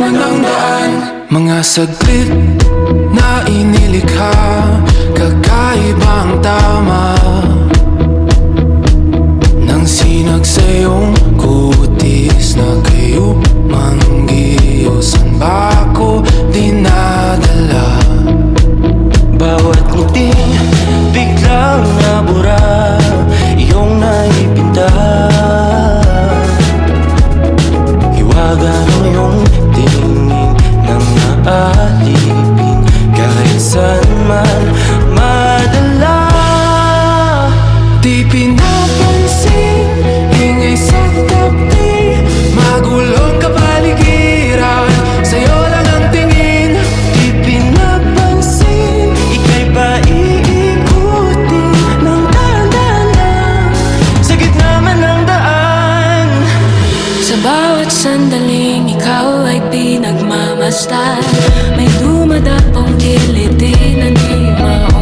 naman ang daan. Mga saglit na inilikha Kakaibang tama. Nang sinag sa iyong kutis Na kayo manggiyo San ba ako dinadala? Bawat ngiti biglang nabura sandaling ikaw ay pinagmamastan May dumadapong kiliti na di maon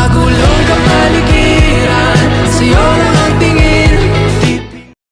Drácula.